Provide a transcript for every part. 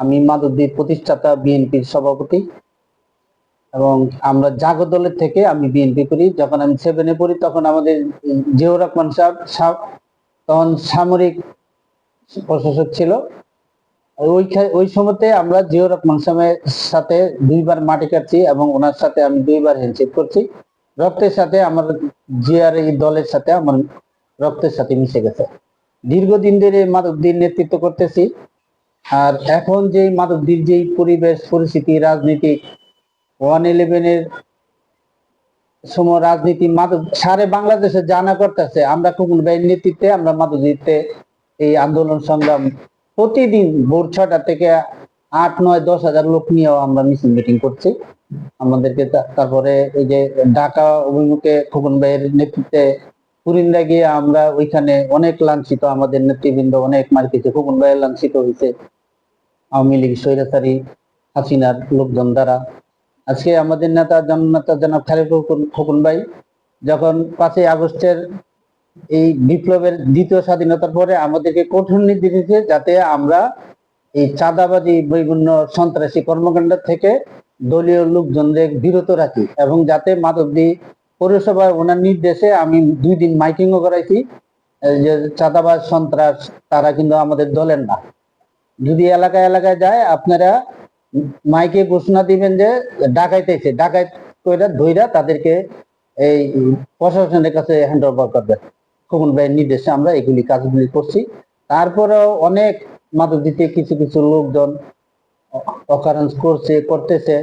আমি মাদুদ্দির প্রতিষ্ঠাতা বিএনপির সভাপতি এবং আমরা জাগো দলের থেকে আমি বিএনপি করি। যখন আমি সেভেনে পড়ি, তখন আমাদের জিয়াউর রহমান সাহেব তখন সামরিক প্রশাসক ছিল। ওই ওই সময়তে আমরা জিয়াউর রহমান সাহেবের সাথে দুইবার মাটি কাটছি এবং ওনার সাথে আমি দুইবার হ্যান্ডশেক করছি। রক্তের সাথে আমার জিয়ার এই দলের সাথে আমার রক্তের সাথে মিশে গেছে। দীর্ঘদিন ধরে মাদকদির নেতৃত্ব করতেছি। আর এখন যে মাদকদির যেই পরিবেশ, পরিস্থিতি, রাজনীতি ওয়ান ইলেভেনের সময় রাজনীতি মাদক সারে বাংলাদেশে জানা করতেছে, আমরা কোন ভাইয়ের নেতৃত্বে আমরা মাদকদিতে এই আন্দোলন সংগ্রাম প্রতিদিন ভোর ছটা থেকে আট, নয়, দশ হাজার লোক নিয়েও আমরা মিছিল মিটিং করছি। আমাদেরকে তারপরে এই যে ঢাকা অভিমুখে খোকন ভাইয়ের নেতৃত্বে পুরিন্দা গিয়ে আমরা ওইখানে অনেক লাঞ্ছিত, আমাদের নেতৃবৃন্দ অনেক মার খেয়েছে খোকন ভাইয়ের লাঞ্ছিত হয়েছে। আওয়ামী লীগ, স্বৈরাচারী, হাসিনার লোকজন দ্বারা। আজকে আমাদের নেতা জননেতা জনাব খালিদ খোকন- ভাই, যখন পাঁচই আগস্টের এই বিপ্লবের দ্বিতীয় স্বাধীনতার পরে আমাদেরকে কঠোর নির্দেশ দিয়েছে যাতে আমরা এই চাঁদাবাজি বিভিন্ন সন্ত্রাসী কর্মকাণ্ড থেকে দলীয় লোকজনদের বিরত রাখি এবং যাতে মাধবদী পৌরসভায় ওনার নির্দেশে আমি দুই দিন মাইকিংও করাইছি যে চাঁদাবাজ, সন্ত্রাস, তারা কিন্তু আমাদের দলের না। যদি এলাকায় এলাকায় যায়, আপনারা মাইকে ঘোষণা দিবেন যে ডাকাইতেছে, ডাকাইত কইরা ধইরা তাদেরকে এই প্রশাসনের কাছে হ্যান্ড ওভার করবে খোকন ভাইয়ের নির্দেশে আমরা এগুলি কাজগুলি করছি। তারপরেও অনেক মাদক দিতে কিছু কিছু লোকজন অকারেন্স করছে, করতেছে।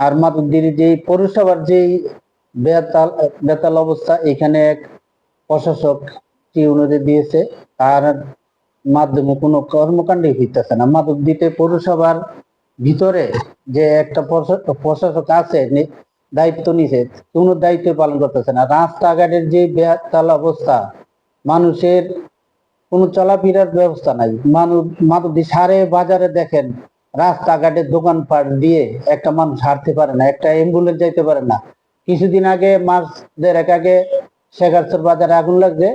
আর মাদকদির যে পৌরসভার যেই বেতাল বেতাল অবস্থা এখানে এক প্রশাসক টিউনরে দিয়েছে, তার মাধ্যমে কোনো কর্মকাণ্ডই হইতেছে না। মাদক দিতে পৌরসভার ভিতরে যে একটা প্রশাসক আছে দায়িত্ব নিছে, কোনো দায়িত্ব পালন করতেছে না। রাস্তাঘাটের যে বেহাল অবস্থা, মানুষের কোনো চলাফেরার ব্যবস্থা নাই। মানুষ মাদক সারে বাজারে দেখেন, রাস্তাঘাটে দোকানপাট দিয়ে একটা মানুষ হাঁটতে পারে না, একটা অ্যাম্বুলেন্স যাইতে পারে না। কিছুদিন আগে মাস দেড়েক আগে শেখারচর বাজারে আগুন লাগছে।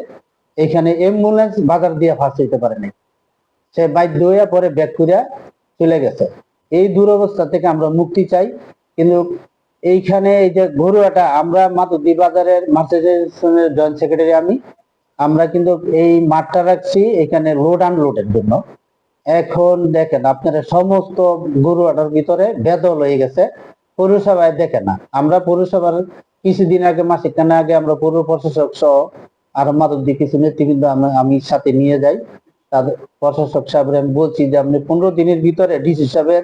এখানে অ্যাম্বুলেন্স বাজার দিয়ে ফাঁস হইতে পারে নাই। সে বাধ্য হইয়া পরে ব্যাক করিয়া চলে গেছে। এই দুরবস্থা থেকে আমরা মুক্তি চাই। কিন্তু এইখানে এই যে ঘরুয়াটা, আমরা মাতুদি বাজারের মার্চেন্টের জয়েন্ট সেক্রেটারি আমি। আমরা কিন্তু এই মাঠটা রাখছি এখানে লোড আনলোডের জন্য। এখন দেখেন, আপনারা সমস্ত গরুয়াটার ভিতরে বেদল হয়ে গেছে। পৌরসভায় দেখে না। আমরা পৌরসভার কিছুদিন আগে, মাসিক খানা আগে আমরা পৌর প্রশাসক সহ আর মাদক দিয়ে কিছু নেতৃবৃন্দ আমি সাথে নিয়ে যাই। তাদের প্রশাসক সাহেবের আমি বলছি যে, আপনি পনেরো দিনের ভিতরে ডিসি সাহেবের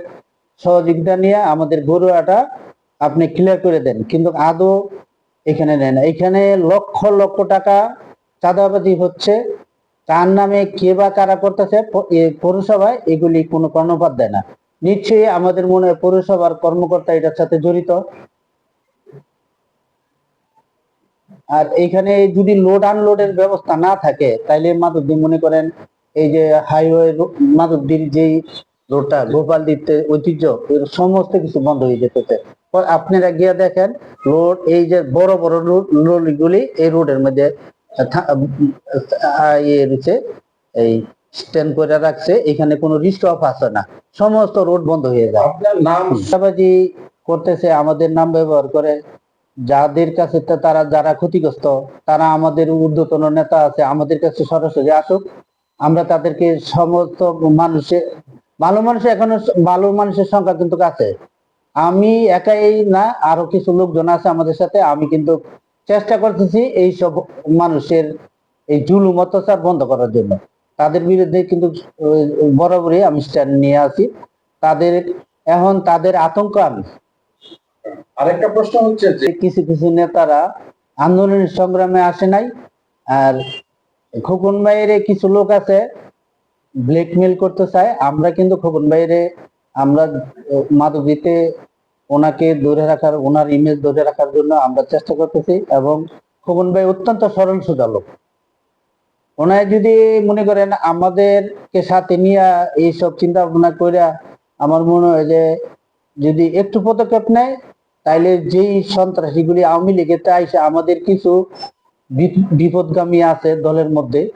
সহযোগিতা নিয়ে আমাদের গরুয়াটা আপনি ক্লিয়ার করে দেন। কিন্তু আদৌ এখানে নেয় না। এখানে লক্ষ লক্ষ টাকা চাঁদাবাজি হচ্ছে। কার নামে কে বা কারা করতেছে পৌরসভায় এগুলি কোনো কর্ণপাত দেয় না। নিশ্চয়ই আমাদের মনে হয় পৌরসভার কর্মকর্তা এটার সাথে জড়িত। আর এইখানে যদি লোড আনলোডের ব্যবস্থা না থাকে, তাইলে মাদুদ্দিন মনে করেন এই যে হাইওয়ে মাদুদ্দির যেই রোডটা গোপাল দিতে ঐতিহ্য সমস্ত কিছু বন্ধ হয়ে যেতেছে। আপনারা গিয়ে দেখেন রোড এই যে বড় বড় লরিগুলি এই রোডের মধ্যে ইয়ে এই স্ট্যান্ড করে রাখছে এখানে কোনো রিস্ক অফ আছে না। সমস্ত রোড বন্ধ হয়ে যায়। চাঁদাবাজি করতেছে আমাদের নাম ব্যবহার করে। যাদের কাছে তারা যারা ক্ষতিগ্রস্ত তারা আমাদের ঊর্ধ্বতন নেতা আছে আমাদের কাছে সরাসরি আসুক। আমরা তাদেরকে সমস্ত মানুষের ভালো মানুষের এখনও ভালো মানুষের সংখ্যা কিন্তু আছে। আমি একাই না আরও কিছু লোকজন আছে আমাদের সাথে আমি কিন্তু চেষ্টা করতেছি এই সব মানুষের এই জুলুম অত্যাচার বন্ধ করার জন্য। তাদের বিরুদ্ধে কিন্তু বরাবরই আমি স্ট্যান্ড নিয়ে আছি। তাদের এখন তাদের আতঙ্ক আমি। আরেকটা প্রশ্ন হচ্ছে যে কিছু কিছু নেতারা আন্দোলনের সংগ্রামে আসে নাই আর খোকন ভাইয়ের কিছু লোক আছে ব্ল্যাকমেল করতে চায়। আমরা কিন্তু খোকন ভাইয়ের আমরা মাধবীতে ওনাকে ধরে রাখার ওনার ইমেজ ধরে রাখার জন্য আমরা চেষ্টা করতেছি এবং খোকন ভাই অত্যন্ত সরল সোজা লোক। ওনায় যদি মনে করেন আমাদেরকে সাথে নিয়ে এইসব চিন্তা ভাবনা করে আমার মনে হয় যে যদি একটু পদক্ষেপ নেয়, তাইলে যেই সন্ত্রাসীগুলি আওয়ামী লীগের আইসে আমাদের কিছু বিপদগামী আছে দলের মধ্যে,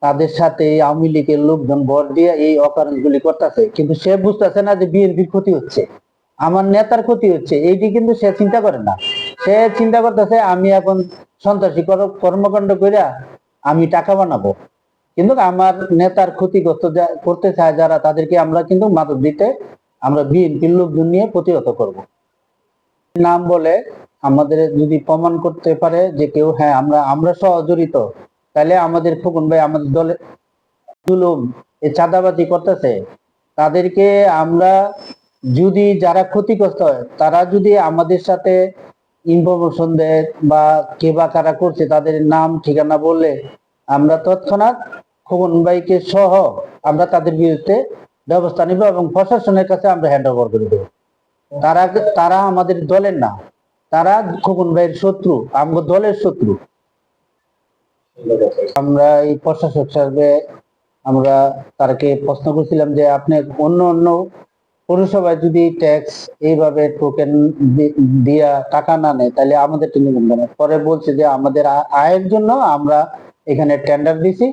তাদের সাথে এই আওয়ামী লীগের লোকজন ভর দিয়ে এই অকারণগুলি করতেছে। কিন্তু সে বুঝতেছে না যে বিএনপির ক্ষতি হচ্ছে। আমার নেতার ক্ষতি হচ্ছে। এইটি কিন্তু সে চিন্তা করে না। সে চিন্তা করতেছে, আমি এখন সন্ত্রাসী কর- কর্মকাণ্ড করে আমি টাকা বানাবো। কিন্তু আমার নেতার ক্ষতিগ্রস্ত করতে চায় যারা, তাদেরকে আমরা কিন্তু মাদক দিতে আমরা বিএনপির লোকজন নিয়ে প্রতিহত করব। নাম বলে আমাদের যদি প্রমাণ করতে পারে যে কেউ হ্যাঁ আমরা আমরা সহ জড়িত তাহলে আমাদের খোকন ভাই আমাদের দলে জুলুম এই চাঁদাবাজি করতেছে, তাদেরকে আমরা যদি যারা ক্ষতিগ্রস্ত হয়, তারা যদি আমাদের সাথে ইনফরমেশন দেয় বা কে বা কারা করছে, তাদের নাম, ঠিকানা বললে আমরা তৎক্ষণাৎ খোকন ভাইকে সহ আমরা তাদের বিরুদ্ধে ব্যবস্থা নিব এবং প্রশাসনের কাছে আমরা হ্যান্ড ওভার করে দেবো। তারা তারা আমাদের দলের না, তারা খোকন ভাইয়ের শত্রু আমাদের দলের শত্রু। আমরা এই প্রশাসক সাহেবে আমরা তারকে প্রশ্ন করছিলাম যে আপনি অন্য অন্য পৌরসভায় যদি ট্যাক্স এইভাবে টোকেন দিয়া টাকা না নেয়, তাহলে আমাদের তো নিবেন কেন পরে বলছে যে আমাদের আয়ের জন্য আমরা এখানে টেন্ডার দিছি।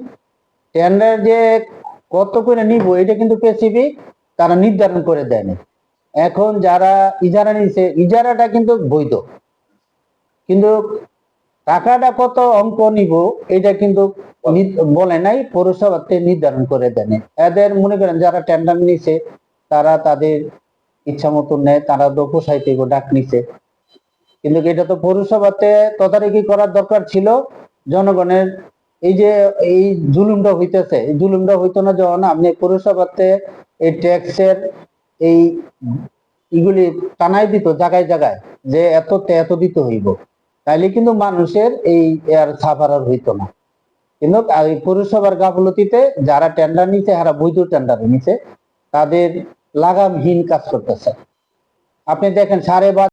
টেন্ডার যে কত করে নিব, এটা কিন্তু পেসিফিক তারা নির্ধারণ করে দেয়নি। এখন যারা ইজারা নিছে, ইজারাটা কিন্তু বৈধ। কিন্তু টাকাটা কত অঙ্ক নিব, এটা কিন্তু বলে নাই, পৌরসভাতে নির্ধারণ করে দেন এদের মনে করেন যারা টেন্ডার নিছে তারা তাদের ইচ্ছা মতো নেয়, তারা দক্ষ সাহিত্য ডাক নিছে। কিন্তু এটা তো পৌরসভাতে তদারকি করার দরকার ছিল। জনগণের এই যে এই জুলুমটা হইতেছে, এই জুলুমটা হইতো না যখন আপনি পৌরসভাতে এই ট্যাক্সের এই এগুলি টানাই দিত জায়গায় জায়গায়, যে এততে এত দিতে হইব। তাইলে কিন্তু মানুষের এই আর সাফার আর হইতো না। কিন্তু পৌরসভার গাফলতিতে যারা টেন্ডার নিছে, যারা বৈধ টেন্ডার নিছে, তাদের লাগামহীন কাজ করতেছে আপনি দেখেন সাড়ে বারো